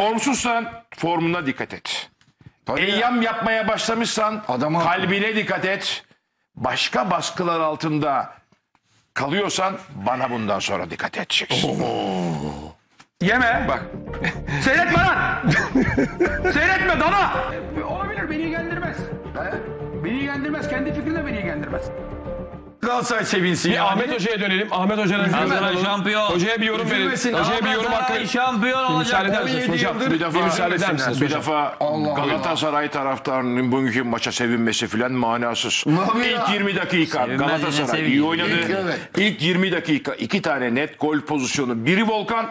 Formsuzsan formuna dikkat et. Eyyam yapmaya başlamışsan Adama- kalbine dikkat et. Başka baskılar altında kalıyorsan bana bundan sonra dikkat edeceksin. Yeme. Bak Seyretme lan. Seyretme dana. Olabilir beni ilgilendirmez. Beni ilgilendirmez. Kendi fikrin de beni ilgilendirmez. Galatasaray sevinsin. Bir Ahmet Hoca'ya dönelim. Ahmet Hoca'dan Galatasaray şampiyon. Hocaya bir yorum verin. Üzülmesin. Hocaya bir yorum hakkı. Galatasaray şampiyon Bir müsaade olacak. eder misiniz hocam? yıldır- bir defa, Bir müsaade eder misiniz bir hocam? defa Galatasaray taraftarının bugünkü maça sevinmesi filan manasız. Tabii ya. İlk 20 dakika Sevinmez yine Galatasaray iyi oynadı. İlk, evet. İlk 20 dakika iki tane net gol pozisyonu. Biri Volkan,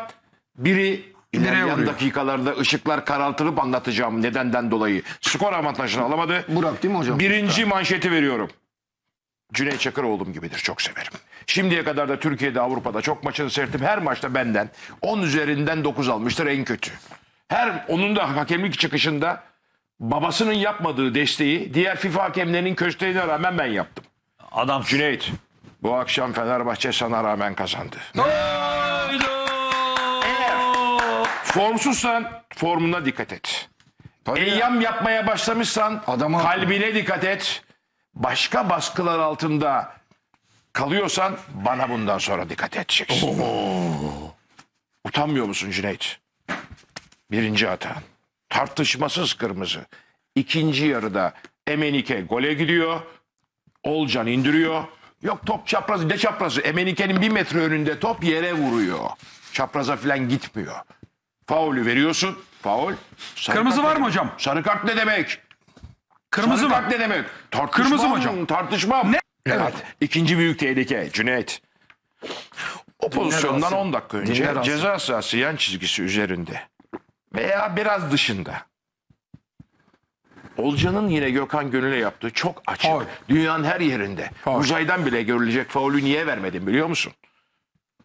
biri ilerleyen vuruyor. dakikalarda ışıklar karartılıp anlatacağım nedenden dolayı. Skor avantajını alamadı. Burak değil mi hocam? Birinci manşeti veriyorum. Cüneyt Çakır oğlum gibidir. Çok severim. Şimdiye kadar da Türkiye'de, Avrupa'da çok maçını seyrettim. Her maçta benden 10 üzerinden 9 almıştır en kötü. Her onun da hakemlik çıkışında babasının yapmadığı desteği diğer FIFA hakemlerinin kösteğine rağmen ben yaptım. Adam. Cüneyt bu akşam Fenerbahçe sana rağmen kazandı. Formsuzsan formuna dikkat et. Eyyam yapmaya başlamışsan Adama- kalbine dikkat et. Başka baskılar altında kalıyorsan bana bundan sonra dikkat edeceksin. Utanmıyor musun Cüneyt? Birinci hata. Tartışmasız kırmızı. İkinci yarıda Emenike gole gidiyor. Olcan indiriyor. Yok top çaprazı ne çaprazı? Emenike'nin bir metre önünde top yere vuruyor. Çapraza falan gitmiyor. Faulü veriyorsun. Faul. Sarı Kırmızı kart var ne mı hocam? Sarı kart ne demek? Kırmızı Sarı var. kart ne demek? Tartışmam, Kırmızı mı hocam? Tartışmam. Ne? Evet. İkinci büyük tehlike Cüneyt. O pozisyondan alsın. 10 dakika önce Dinler alsın. ceza sahası yan çizgisi üzerinde veya biraz dışında. Olcan'ın yine Gökhan Gönül'e yaptığı çok açık. Faul. Dünyanın her yerinde. Faul. Uzaydan bile görülecek faulü niye vermedin biliyor musun?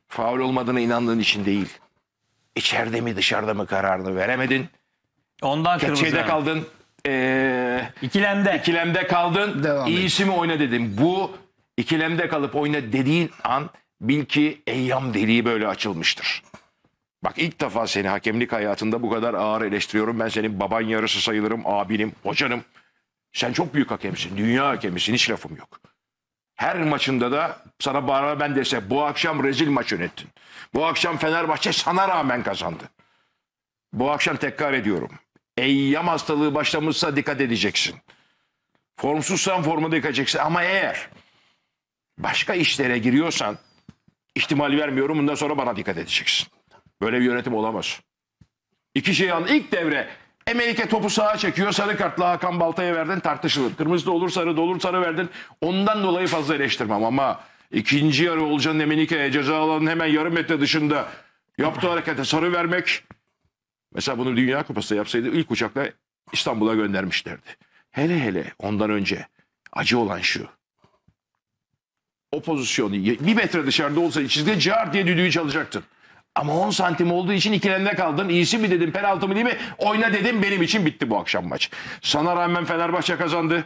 Faul olmadığına inandığın için değil. İçeride mi dışarıda mı kararını veremedin. Ondan kırmızı. Şeyde kaldın. Ee, İkilemde. ikilemde kaldın. Devam iyisi mi oyna dedim. Bu ikilemde kalıp oyna dediğin an bil ki eyyam deliği böyle açılmıştır. Bak ilk defa seni hakemlik hayatında bu kadar ağır eleştiriyorum. Ben senin baban yarısı sayılırım, abinim, hocanım. Sen çok büyük hakemsin, dünya hakemisin, hiç lafım yok. Her maçında da sana bağıra ben dese bu akşam rezil maç yönettin. Bu akşam Fenerbahçe sana rağmen kazandı. Bu akşam tekrar ediyorum. Eyyam hastalığı başlamışsa dikkat edeceksin. Formsuzsan formuna dikkat edeceksin. Ama eğer başka işlere giriyorsan ihtimal vermiyorum. Bundan sonra bana dikkat edeceksin. Böyle bir yönetim olamaz. İki şey an ilk devre Emelike topu sağa çekiyor. Sarı kartla Hakan Balta'ya verdin tartışılır. Kırmızı da olur sarı da olur sarı verdin. Ondan dolayı fazla eleştirmem ama ikinci yarı Olcan'ın Emelike'ye ceza alanın hemen yarım metre dışında yaptığı harekete sarı vermek Mesela bunu Dünya Kupası yapsaydı ilk uçakla İstanbul'a göndermişlerdi. Hele hele ondan önce acı olan şu. O pozisyonu bir metre dışarıda olsaydı çizgide car diye düdüğü çalacaktın. Ama 10 santim olduğu için ikilemde kaldın. İyisi mi dedim penaltı mı değil mi? Oyna dedim benim için bitti bu akşam maç. Sana rağmen Fenerbahçe kazandı.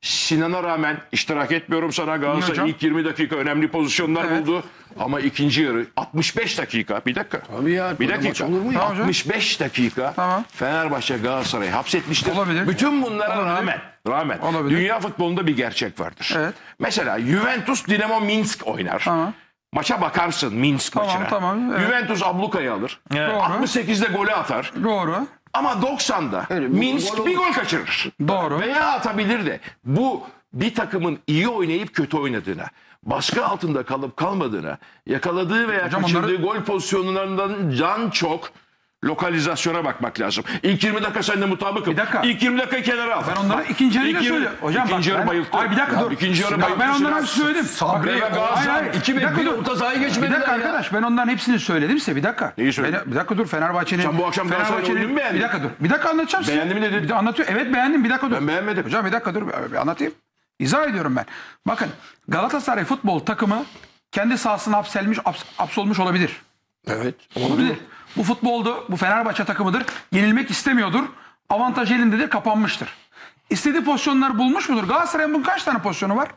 Sinan'a rağmen iştirak etmiyorum sana? Galatasaray ilk 20 dakika önemli pozisyonlar Evet. buldu. Ama ikinci yarı 65 dakika bir dakika. Tabii ya, Bir dakika. olur mu ya? Tamam hocam. 65 dakika Tamam. Fenerbahçe Galatasaray'ı hapsetmiştir. Olabilir. Bütün bunlara Olabilir. rağmen rağmen Olabilir. dünya futbolunda bir gerçek vardır. Evet. Mesela Juventus Dinamo Minsk oynar. Tamam. Maça bakarsın Minsk Tamam, maçına. tamam, evet. Juventus ablukayı alır. Evet. Doğru. 68'de golü atar. Doğru. Ama 90'da Evet, bu Minsk gol bir gol kaçırır. Doğru. Veya atabilir de. Bu bir takımın iyi oynayıp kötü oynadığına, baskı altında kalıp kalmadığına, yakaladığı veya Hocam kaçırdığı onları- gol pozisyonlarından can çok lokalizasyona bakmak lazım. İlk 20 dakika seninle mutabıkım. Bir dakika. İlk 20 dakika kenara al. Ben onları ikinci yarı- söylüyorum. Hocam ikinci bak yarı ben- bayılttı. Ay bir dakika Ya, dur. İkinci yarı Bak, bayılttı. ben onların Sinan. hepsini söyledim. Sabri, Hayır, Galatasaray hayır, iki bir ve dakika bir dur. orta sahaya Bir geçmediler dakika ya. arkadaş ben onların hepsini söyledim size bir dakika. Neyi söyledin? Beni- bir dakika dur Fenerbahçe'nin. Sen bu akşam Galatasaray'ın oyununu mu beğendin? Bir dakika dur. Bir dakika anlatacağım size. Beğendin mi dedin? Bir de anlatıyor. Evet beğendim bir dakika dur. Ben beğenmedim. Hocam bir dakika dur bir anlatayım. İzah ediyorum ben. Bakın Galatasaray futbol takımı kendi sahasına hapselmiş, haps, hapsolmuş olabilir. Evet. Olabilir. Bu futboldu, bu Fenerbahçe takımıdır. Yenilmek istemiyordur. Avantaj elindedir, kapanmıştır. İstediği pozisyonları bulmuş mudur? Galatasaray'ın bunun kaç tane pozisyonu var?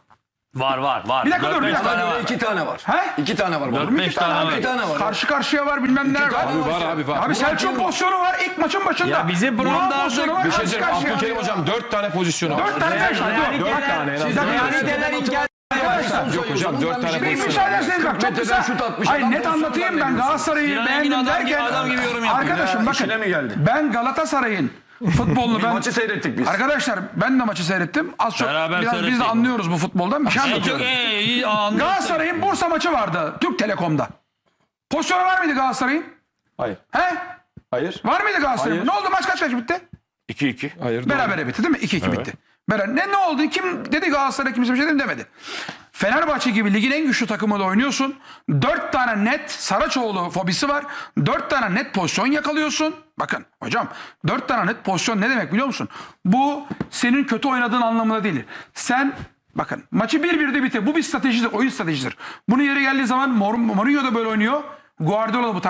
Var var var. Bir dakika Dört, dur, bir beş dakika. tane var. iki tane var. He? İki tane var. Dört, beş İki tane tane. İki tane var. Karşı karşıya var bilmem neler var. tane Abi var abi var. Abi Selçuk pozisyonu var ilk maçın başında. Ya bizim Burak programda pozisyonu var, Bir şey karşı karşıya. Abdülkerim hocam dört tane pozisyonu var. Dört tane beş tane. Dur. Dört tane en Siz de inkar Arkadaşlar. Yok hocam dört tane Bir pozisyon. müsaade etseniz bak çok kısa. şut atmış, Hayır net anlatayım ben. Galatasaray'ı Sinan Engin beğendim adam gibi- derken. adam gibi yorum yapıyor. Arkadaşım bakın mi geldi? ben Galatasaray'ın futbolunu ben Maçı seyrettik biz. Arkadaşlar ben de maçı seyrettim. Az çok Beraber biraz biz de seyrettik. anlıyoruz bu futboldan. Bir şey En çok anlatıyorum. en iyi anlıyorsun. Galatasaray'ın Bursa maçı vardı Türk Telekom'da. Pozisyonu var mıydı Galatasaray'ın? Hayır. He? Hayır. Var mıydı Galatasaray'ın? Hayır. Ne oldu maç kaç kaç bitti? 2-2. Hayır. doğru. Berabere bitti değil mi? 2-2 bitti. Beraber. Ne, ne oldu? Kim dedi Galatasaray kimse bir şey demedi. Fenerbahçe gibi ligin en güçlü takımıyla oynuyorsun. Dört tane net Saraçoğlu fobisi var. Dört tane net pozisyon yakalıyorsun. Bakın hocam dört tane net pozisyon ne demek biliyor musun? Bu senin kötü oynadığın anlamında değil. Sen bakın maçı 1-1'de bitir. Bu bir stratejidir, oyun stratejidir. Bunu yeri geldiği zaman Mourinho da böyle oynuyor. Guardiola da bu